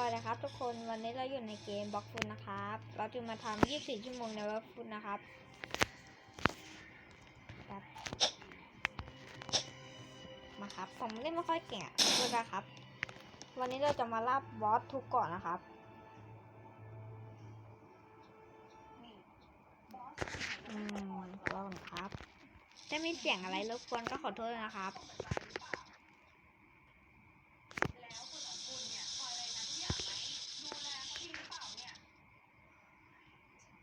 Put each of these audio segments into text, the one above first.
วัสดีครับ ทุกคนวันนี้เราอยู่ในเกมบล็อกฟุตนะครับ เราจะมาทำ24 ชั่วโมงในบล็อกฟุตนะครับครับมาครับผมเล่นไม่ค่อยเก่งอะด้วยนะครับ วันนี้เราจะมาล่าบอสทุกก่อนนะครับอืมรอก่อนครับถ้ามีเสียงอะไรรบกวนก็ขอโทษนะครับ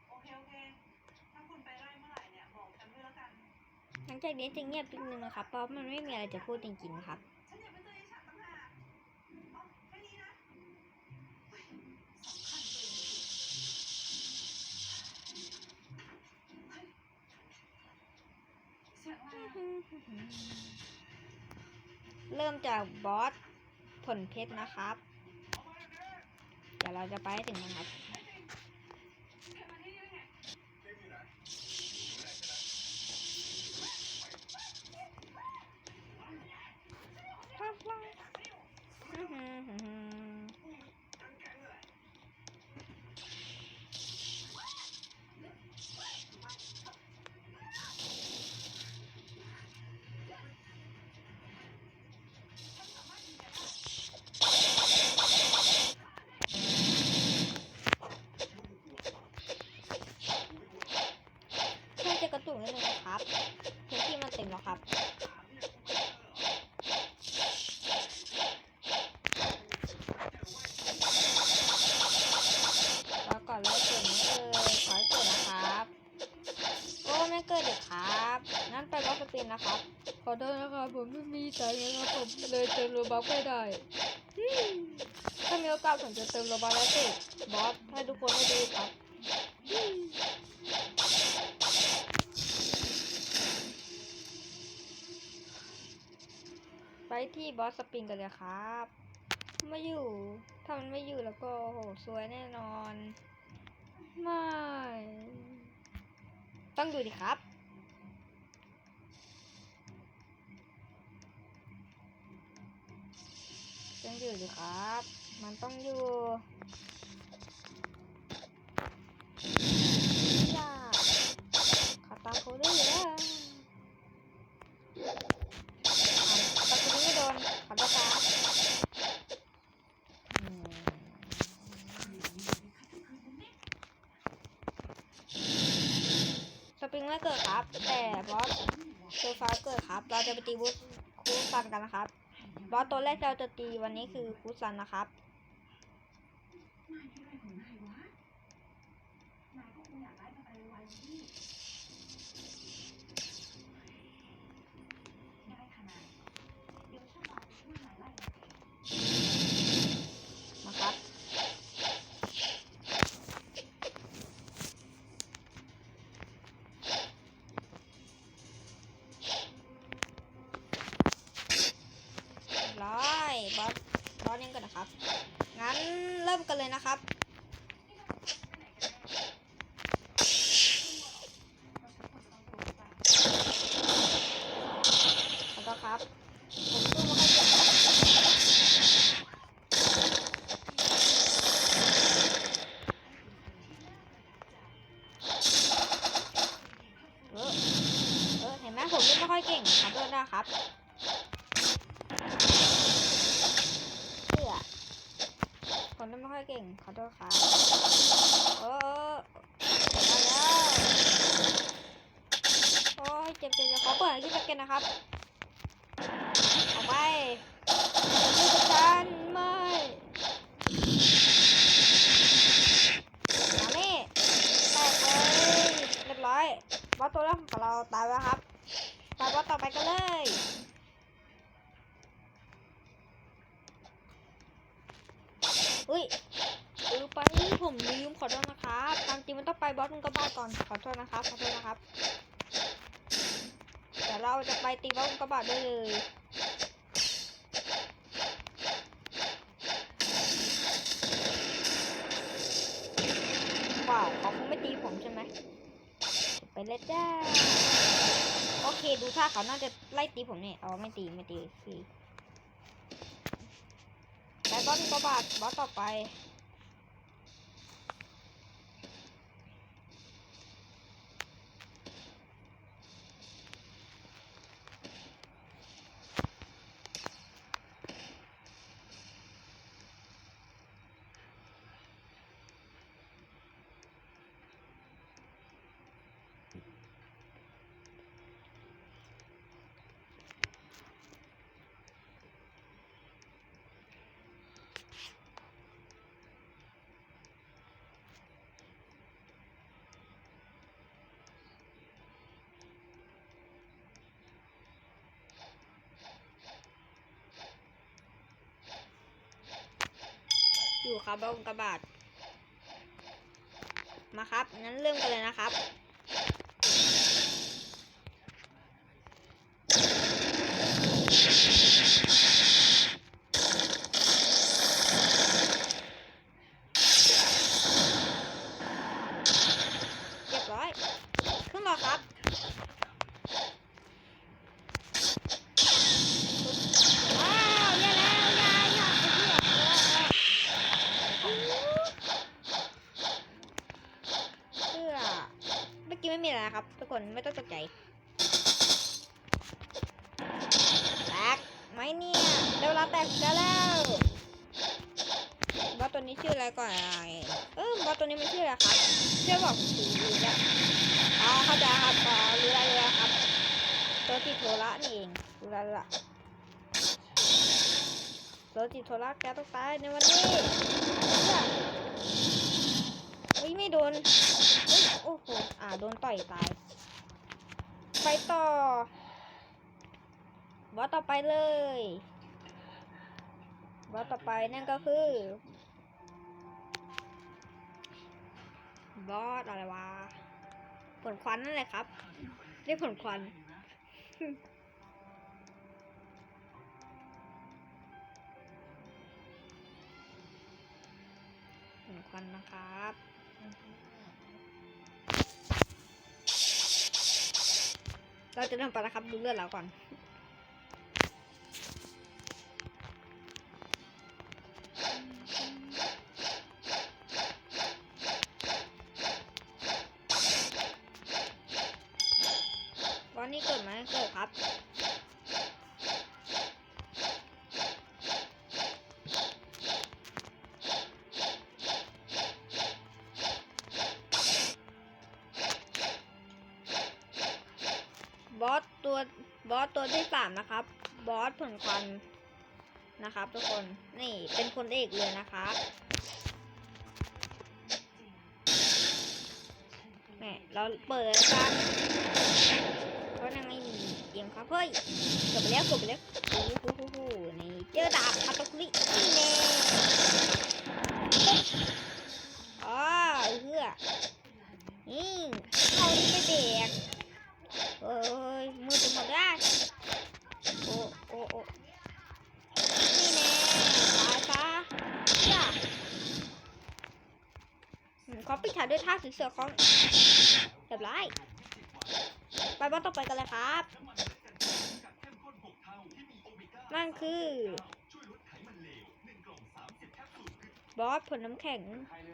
โอเค โอเค ถ้าคุณไปไล่เมื่อไหร่เนี่ย บอกฉันด้วยแล้วกัน หลัง จากนี้จะเงียบนิดนึงนะครับเพราะมันไม่มีอะไรจะพูดจริงๆครับเริ่มจากบอสผลเพชรนะครับ เดี๋ยวเราจะไปถึงนะครับ นะครับ ขอโทษนะครับผมไม่มีใจนะครับผมเลยเติมโลบัคไม่ได้ถ้ามีโอกาสผมจะเติมโลบัคแล้วสิบอสให้ทุกคนได้ดูครับไปที่บอสสปินกันเลยครับ ไม่อยู่ ถ้ามันไม่อยู่แล้วก็โหสวยแน่นอน ไม่ ต้องอยู่ดิครับ อยู่ดิครับ มันต้องอยู่อย่าขับตามเขาด้ยแล้วขับตามคนนี้ไม่โดนขับตามครับอืมสปริงไม่เกิดครับ แต่บอสโซฟาเกิดครับ เราจะไปตีบุสคูซันกันนะครับ บอสตัวแรกเราจะตีวันนี้คือคุซันนะครับ เล่นไม่ค่อยเก่งขอโทษนะครับเชื่อผมเล่นไม่ค่อยเก่งขอโทษครับเออเออมาแล้วโอ้ยเจ็บเจ็บขอเปิดที่สเก็ตนะครับออกไปไม่จัดการไม่มานี่แตกเลยเรียบร้อยบอสตัวแรกของเราตายแล้วครับ ไปบอสต่อไปกันเลยอุ้ยลืมไปผมลืมขอโทษนะครับตามจริงมันต้องไปบอสมันก็บ้าก่อนขอโทษนะครับขอโทษนะครับเดี๋ยวเราจะไปตีบอสมันก็บ้าได้เลยว้าวเขาคงไม่ตีผมใช่ไหมไปเลยจ้า โอเค ดูท่าเขาน่าจะไล่ตีผมเนี่ยอ๋อไม่ตีไม่ตีโอเคแป๊บอสกบาทบอสต่อไป อยู่ครับบองกะบาทมาครับงั้นเริ่มกันเลยนะครับ เรียบร้อย ขึ้นรอครับ ว้าวอย่าแล้วอย่าอย่าไอ้เหี้ยเพื่อเมื่อกี้ไม่มีอะไรนะ คนไม่ต้องตกใจแตกไหมเนี่ยเดี๋ยวเราแตกกันแล้วบอสตัวนี้ชื่ออะไรก่อนอะไรเออบอสตัวนี้มันชื่ออะไรครับชื่อบอกสีแล้วอ๋อเข้าใจครับอ๋อรู้แล้วรู้แล้วครับตัวที่โทระนี่เองรู้แล้วล่ะโรจิโทรักแกต้องตายในวันนี้เฮ้ยไม่โดนเฮ้ยโอ้โห อ่า โดนต่อยตาย ไปต่อบอสต่อไปเลยบอสต่อไปนั่นก็คือบอสอะไรวะผลควันนั่นแหละครับเรียกผลควันผลควันนะครับ เราจะเริ่มไปแล้วครับดูเลือดเราก่อนวัน อสตัวที่สามนะครับ บอสผลควันนะครับ ทุกคน นี่เป็นคนเอกเลยนะครับแหม่เราเปิดกันเพราะยังไงมีเกมครับ เฮ้ยกดไปแล้วกดไปแล้วโอ้โหโหโหนี่เจอดาบคาตาคุรินี่แน่อ๋อเฮือนี่เขานี่ไม่เด็ก เอ้ยมือจะหมดได้โอ้โอ้โอ้นี่แน่ตายซะจ้าอืมขอ ปิดฉากด้วยท่าสเสือของเรียบร้อยไปบ้านต่อไปกันเลยครับ นั่นคือบอสผลน้ำแข็ง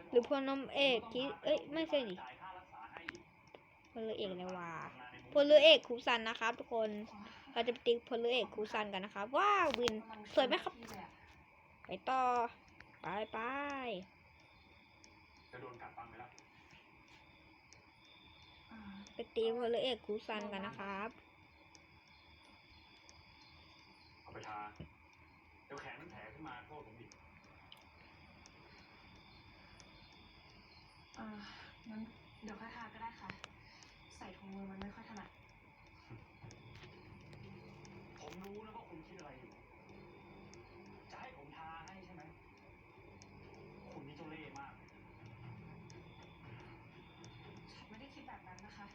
หรือพลน้ำเอกที่เอ้ย ไม่ใช่ดิพลเรือเอกเลยวะพลเรือเอกครูซันนะครับ ทุกคนเราจะไปตีพลเรือเอกครูซันกันนะครับ ว้าววินสวยไหมครับ ไปต่อ ไปไป จะโดนกัดฟังไหมล่ะ อ่า ไปตีพลเรือเอกครูซันกันนะครับเอาไปทาเดี๋ยวแขนมันแผลขึ้นมาโทษผมดิอ่างั้นเดี๋ยวค่อยทาก็ได้ค่ะ ใส่ถุงมือมันไม่ค่อยถนัด ผมรู้นะว่าคุณคิดอะไรอยู่ จะให้ผมทาให้ใช่ไหม คุณนี่เจ้าเล่ห์มาก ฉันไม่ได้คิดแบบนั้นนะคะ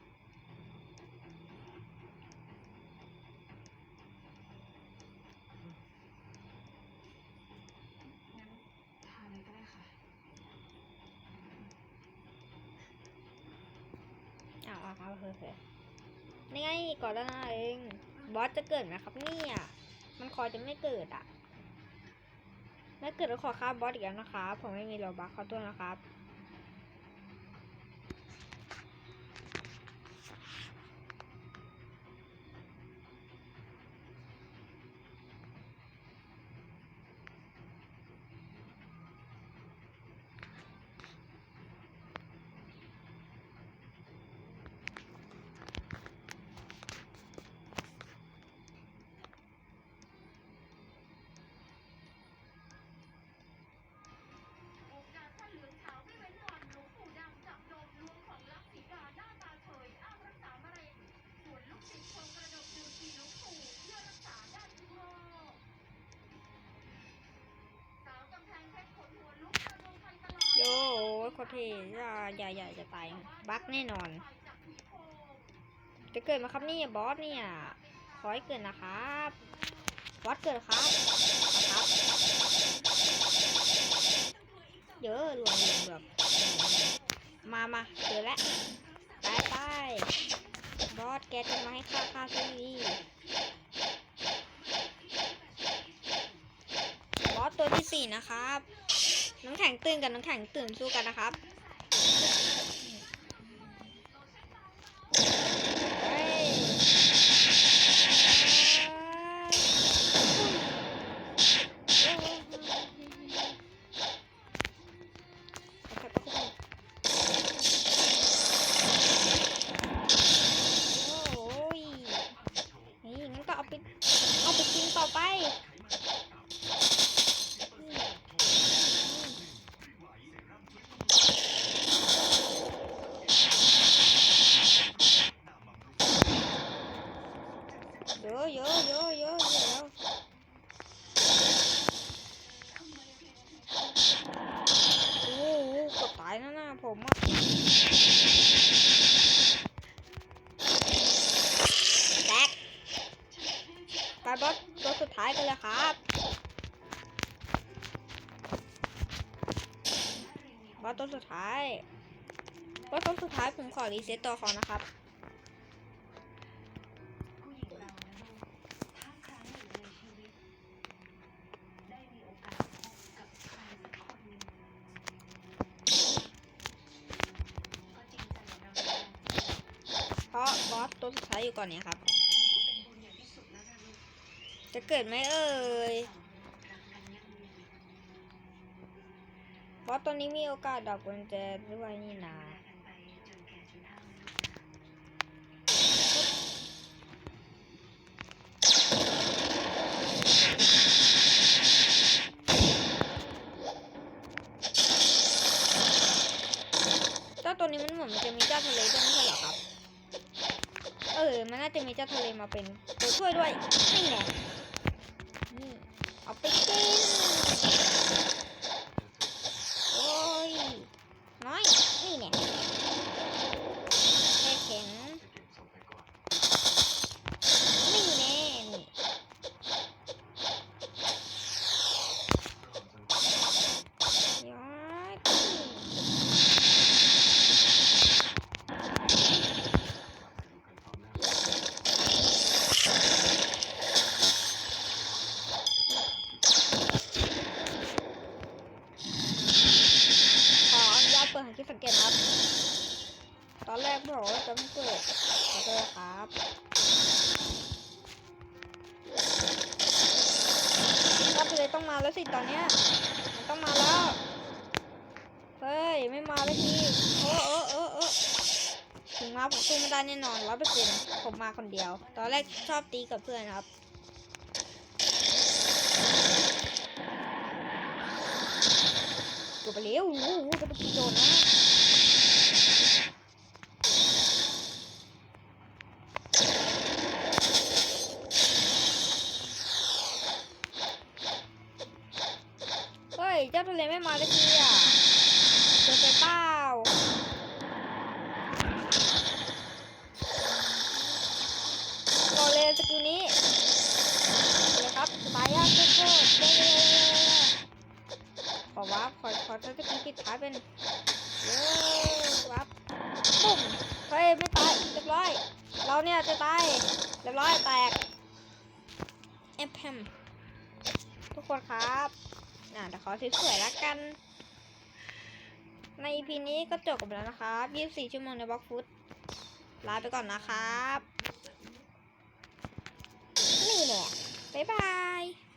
งั้นทาเลยก็ได้ค่ะ อ้าวเอาครับเฮ้ยนี่ไงก่อนแล้วนะเองบอสจะเกิดไหมครับเนี่ยมันคอยจะไม่เกิดอะไม่เกิดก็ขอค่าบอสอีกแล้วนะครับผมไม่มีโลบัคขอตัวนะครับ โคตรเทอย่าอย่าอย่าจะตายบั๊กแน่นอน จะเกิดมาครับนี่บอสเนี่ยขอให้เกิดนะครับบอสเกิดครับครับเยอะรวมแบบมามาเจอแล้วตายตายบอสแกจะมาให้ฆ่าฆ่าซะดีบอสตัวที่สี่นะครับน้ำแข็งตื่นกับน้ำแข็งตื่นสู้กันนะครับ เยอะเยอะเยอะเยอะเยอะโอ้โหกือบตายแล้วนะผมอะแตกไปบอสตัวสุดท้ายกันเลยครับบอสตัวสุดท้ายบอสตัวสุดท้ายผมขอรีเซ็ตตัวเขานะครับ ว้อยู่ก่อนนี้ครับ จะเกิดไหมเอ่ยเพราะตอนนี้มีโอกาสดอกกุญแจด้วยนี่นา ดูแลกันไปจนแก่จนเฒ่านะลูก เจ้าตัวนี้มันเหมือนมันจะมีเจ้าทะเลด้วยไม่ใช่เหรอครับ เออ มันน่าจะมี เจ้าทะเลมาเป็นตัวช่วยด้วยนี่แหละนี่เอาไปกินโอ้ยน้อยนี่แหละแค่แข็ง นี่แน่นี่ย้อยขอ อนุญางคิดสังเกตนะครับ ตอนแรกบอกว่าจะไม่เปิดขอโทษครับก็เลยต้องมาแล้วสิตอนเนี้ยมันต้องมาแล้ว เฮ้ย ไม่มาแล้วทีโอ้เออเออเออถึงมาผมสู้ไม่ได้แน่นอนร้อยเปอร์เซ็นต์ผมมาคนเดียว ตอนแรกชอบตีกับเพื่อนครับ กูไปเร็วโอ้โหจะไปกินโดนนะ เฮ้ย เจ้าทะเลไม่มาสักทีอะเจอไปเปล่าบอกเลยสกิลนี้เลยครับสบายยากโคตรๆเร็วๆ ขอวับขอขอใช้สกิลปิดท้ายเป็นเย้วับปุ้มเฮ้ยไม่ตายเรียบร้อย เราเนี่ยจะตายเรียบร้อยแตกเอฟแพมทุกคนครับน่ะเดี๋ยวขอสวยๆละกัน ใน EP นี้ก็จบกันไปแล้วนะครับ24 ชั่วโมงในบล็อกฟุตลาไปก่อนนะครับ นี่แหละบ๊ายบาย